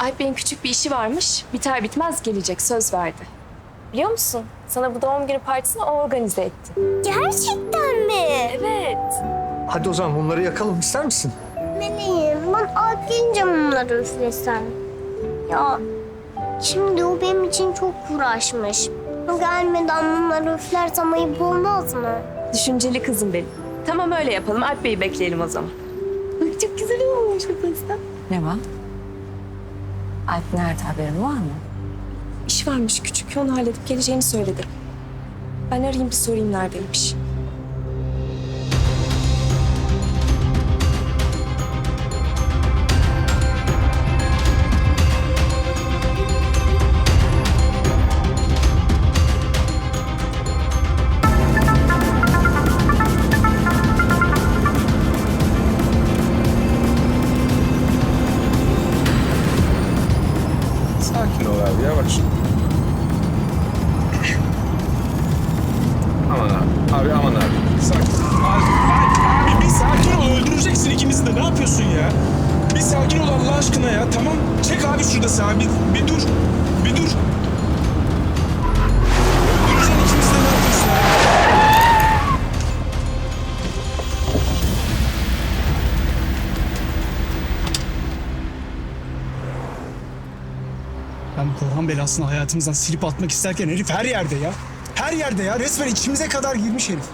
Alp Bey'in küçük bir işi varmış. Biter bitmez gelecek söz verdi. Biliyor musun? Sana bu doğum günü partisini o organize etti. Gerçekten mi? Evet. Hadi o zaman mumları yakalım ister misin? Meleğim ben Alp gelince mumları üflesem. Ya şimdi o benim için çok uğraşmış. O gelmeden mumları üflersem ayıp olmaz mı? Düşünceli kızım benim. Tamam öyle yapalım. Alp Bey'i bekleyelim o zaman. Çok güzel olmuş bu pasta. Ne var? Alp nerede haberin var mı? İş varmış küçük. Onu halledip geleceğini söyledi. Ben arayayım bir sorayım neredeymiş. Sakin ol abi yavaş. Aman abi. Abi aman abi. Sakin. Abi, abi, abi bir sakin ol öldüreceksin ikimizi de ne yapıyorsun ya? Bir sakin ol Allah aşkına ya tamam. Çek abi şurada sağa bir, bir dur. Ben bu Korhan belasını hayatımızdan silip atmak isterken herif her yerde ya. Her yerde ya. Resmen içimize kadar girmiş herif.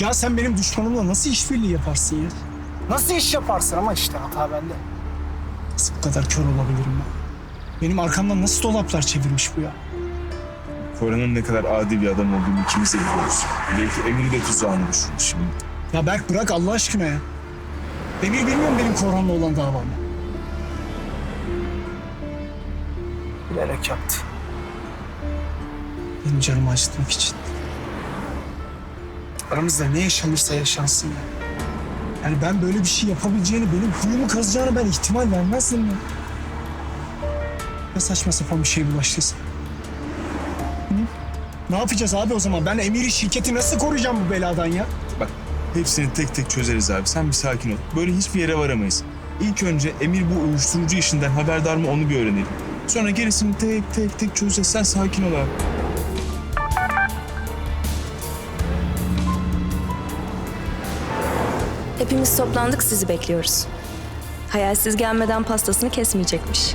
Ya sen benim düşmanımla nasıl işbirliği yaparsın ya? Nasıl iş yaparsın ama işte hata bende. Nasıl bu kadar kör olabilirim ben? Benim arkamdan nasıl dolaplar çevirmiş bu ya? Koran'ın ne kadar adi bir adam olduğunu ikimiz de biliyoruz. Belki Emir de tuzağını düşündü şimdi. Ya Berk bırak Allah aşkına ya. Emir bilmiyor benim Korhan'la olan davamı? Bilerek yaptı. Benim canımı acıtmak için. Aramızda ne yaşanırsa yaşansın ya. Yani ben böyle bir şey yapabileceğini, benim kuyumu kazacağını ben ihtimal vermezdim ya. Ya saçma sapan bir şey bulaştıysa? Hı? Ne yapacağız abi o zaman? Ben Emir'i şirketi nasıl koruyacağım bu beladan ya? Hepsini tek tek çözeriz abi. Sen bir sakin ol. Böyle hiçbir yere varamayız. İlk önce Emir bu uyuşturucu işinden haberdar mı onu bir öğrenelim. Sonra gerisini tek tek tek çözeceğiz. Sen sakin ol abi. Hepimiz toplandık sizi bekliyoruz. Hayalsiz gelmeden pastasını kesmeyecekmiş.